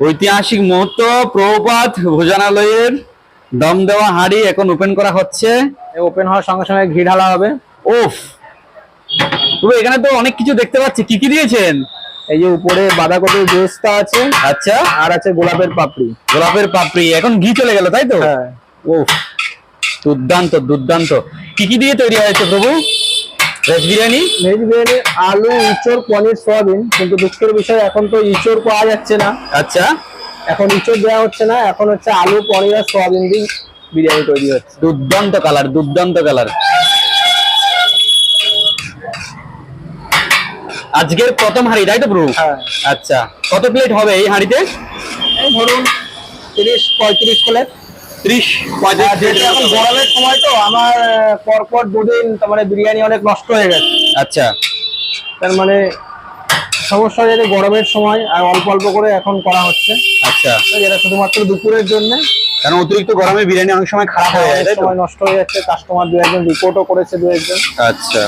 ঐতিহাসিক মুহূর্ত প্রপাত ভোজনালয়ের দম দেওয়া হাঁড়ি এখন ওপেন করা হচ্ছে। ওপেন হওয়ার সঙ্গে সঙ্গে ঘি ঢালা হবে। ওফ পুরো এখানে তো অনেক কিছু দেখতে পাচ্ছি। কি কি দিয়েছেন? এই যে উপরে বাঁধাকপির বেস্তা আছে আচ্ছা। আর আছে গোলাপের পাপড়ি। গোলাপের পাপড়ি। এখন ঘি চলে গেল তাই তো? হ্যাঁ। ওফ দুর্দান্ত দুর্দান্ত। কি কি দিয়ে তৈরি হয়েছে প্রভু? ভেজ বিরিয়ানি? ভেজ বিরিয়ানি আলু ইঁচড় পনির সয়াবিন। কিন্তু দুঃখের বিষয় এখন তো ইঁচড় পাওয়া যাচ্ছে না। আচ্ছা। এখন ইঁচড় দেওয়া হচ্ছে না এখন হচ্ছে আলু পনির আর সয়াবিন দিয়ে বিরিয়ানি তৈরি হচ্ছে। দুর্দান্ত কালার দুর্দান্ত কালার আজকের প্রথম হাঁড়ি তাই তো প্রভু হ্যাঁ। আচ্ছা। কত প্লেট হবে এই হাঁড়িতে? এই ধরুন তিরিশ পঁয়ত্রিশ প্লেট ত্রিশ এখন গরমের সময় তো আমার পরপর দুদিন তার মানে বিরিয়ানি অনেক নষ্ট হয়ে গেছে। আচ্ছা। তার মানে সমস্যা হয়ে গেছে গরমের সময় আর অল্প অল্প করে এখন করা হচ্ছে। আচ্ছা। যেটা শুধুমাত্র দুপুরের জন্য। কারণ অতিরিক্ত গরমে বিরিয়ানি অনেক সময় খারাপ হয়ে যায় অনেক সময় নষ্ট হয়ে যাচ্ছে কাস্টমার দু একজন রিপোর্টও করেছে দু একজন। আচ্ছা।